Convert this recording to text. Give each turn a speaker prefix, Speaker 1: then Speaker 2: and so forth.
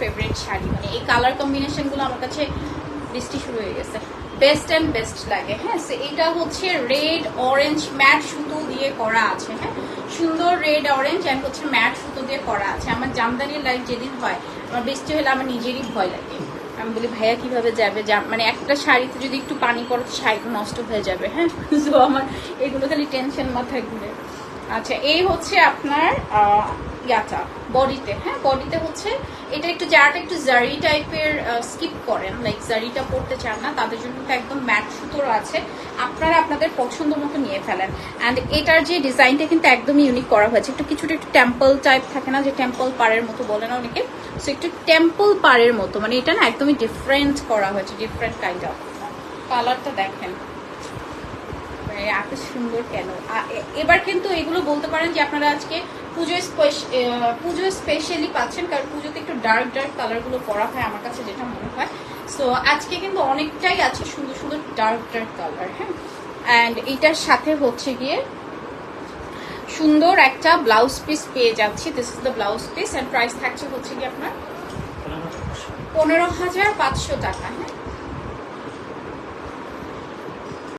Speaker 1: Favourite sari. মানে এই colour কম্বিনেশনগুলো আমার কাছে বৃষ্টি শুরু হয়ে গেছে। বেস্ট অ্যান্ড বেস্ট লাগে হ্যাঁ? এটা হচ্ছে রেড অরেঞ্জ ম্যাট সুতো দিয়ে করা আছে হ্যাঁ? সুন্দর রেড অরেঞ্জ অ্যান্ড হচ্ছে ম্যাট সুতো দিয়ে করা আছে। আমার জামদানির লাইফ যেদিন হয়, আমার বৃষ্টি হলে আমার নিজেরই ভয় লাগে। আমি বলি, ভাইয়া, কীভাবে যাবে? জাম মানে একটা শাড়িতে যদি একটু পানি তো শাড়িটা নষ্ট হয়ে যাবে হ্যাঁ? তো আমার এগুলো খালি টেনশন মাথায় ঘুরে। আচ্ছা এই হচ্ছে আপনার ইয়াটা, বডিতে হ্যাঁ? বডিতে হচ্ছে, এটা একটু যারা একটু জারি টাইপের স্কিপ করেন লাইক জারিটা পড়তে চান না, তাদের জন্য তো একদম ম্যাট সুতোর আছে, আপনারা আপনাদের পছন্দ মতো নিয়ে ফেলেন। অ্যান্ড এটার যে ডিজাইনটা কিন্তু একদমই ইউনিক করা হয়েছে, একটু কিছুটা একটু টেম্পল টাইপ থাকে না, যে টেম্পল পাড়ের মতো বলে না অনেকে? সো একটু টেম্পল পাড়ের মতো মানে এটা না একদমই ডিফারেন্ট করা হয়েছে ডিফারেন্ট কাইন্ড অফ কালারটা দেখেন। এত সুন্দর কেন? এবার কিন্তু এগুলো বলতে পারেন যে আপনারা আজকে পুজো পুজো স্পেশালি পাচ্ছেন কারণ পুজোতে একটু ডার্ক ডার্ক কালারগুলো পরা হয় আমার কাছে যেটা মনে হয়। সো আজকে কিন্তু অনেকটাই আছে সুন্দর সুন্দর ডার্ক ডার্ক কালার হ্যাঁ? অ্যান্ড এটার সাথে হচ্ছে গিয়ে সুন্দর একটা ব্লাউজ পিস পেয়ে যাচ্ছি। This is the blouse piece and price থাকছে হচ্ছে কি আপনার পনেরো হাজার পাঁচশো টাকা হ্যাঁ?